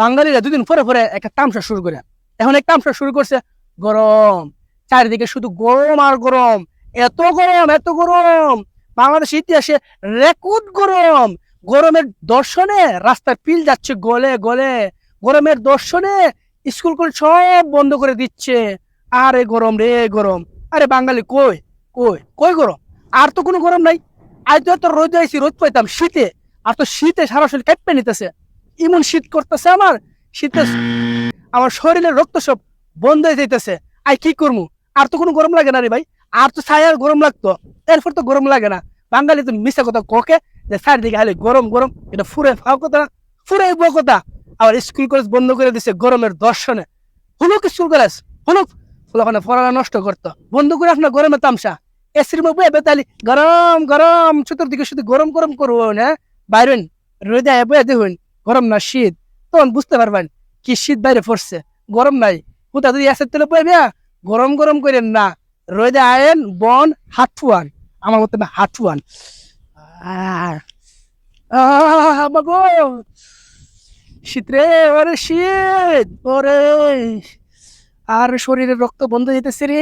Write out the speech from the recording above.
বাঙালিরা দুদিন পরে পরে একটা তামসা শুরু করে। এখন এক তামসা শুরু করছে গরম। চারিদিকে শুধু গরম আর গরম। এত গরম এত গরম। বাংলাদেশ ইতিহাসে রেকর্ড গরম। গরমের দর্শনে রাস্তার পিল যাচ্ছে গলে গলে। গরমের দর্শনে স্কুল কলেজ সব বন্ধ করে দিচ্ছে। আরে গরম রে, গরম। আরে বাঙালি কই কই কই গরম? আর তো কোনো গরম নাই। আজ তো এত রোদ আইছি, রোদ পাইতাম শীতে। আর তো শীতে সারা শরীর কাঁপে নিতেছে। এমন শীত করতেছে আমার, শীতে আমার শরীরের রক্ত সব বন্ধ হয়ে যাইতেছে। আই কি করব আর তো কোনো গরম লাগে না রে ভাই। আর তো ছায়ার গরম লাগতো। এরপর তো গরম লাগে না। বাঙালি তো মিশা কথা কোকে যে চারিদিকে খালি গরম গরম, এটা ফুরে ফাও কথা না ফুরে বউ কথা। আবার স্কুল কলেজ বন্ধ করে দিছে গরমের দর্শনে। হলুক স্কুল কলেজ হলুক ওখানে পড়াশোনা নষ্ট করতো। বন্ধ করে আপনার গরমে তামসা। এসির মধ্যে বেতালি গরম গরম, চতুর্দিকে শুধু গরম গরম করব না। বাইরেন, রোদে বয়ে দেখুন। গরম না শীত, তখন বুঝতে পারবেন কি শীত বাইরে পড়ছে। গরম নাই। কোথা যদি এসের তেলে বয়ে গরম গরম করেন না। রোদে আয়েন, বন হাটুয়ান আমার মতে হাটুয়ান শীত রে, ওরে শীত, ওরে! আর শরীরের রক্ত বন্ধ যেতেছে রে।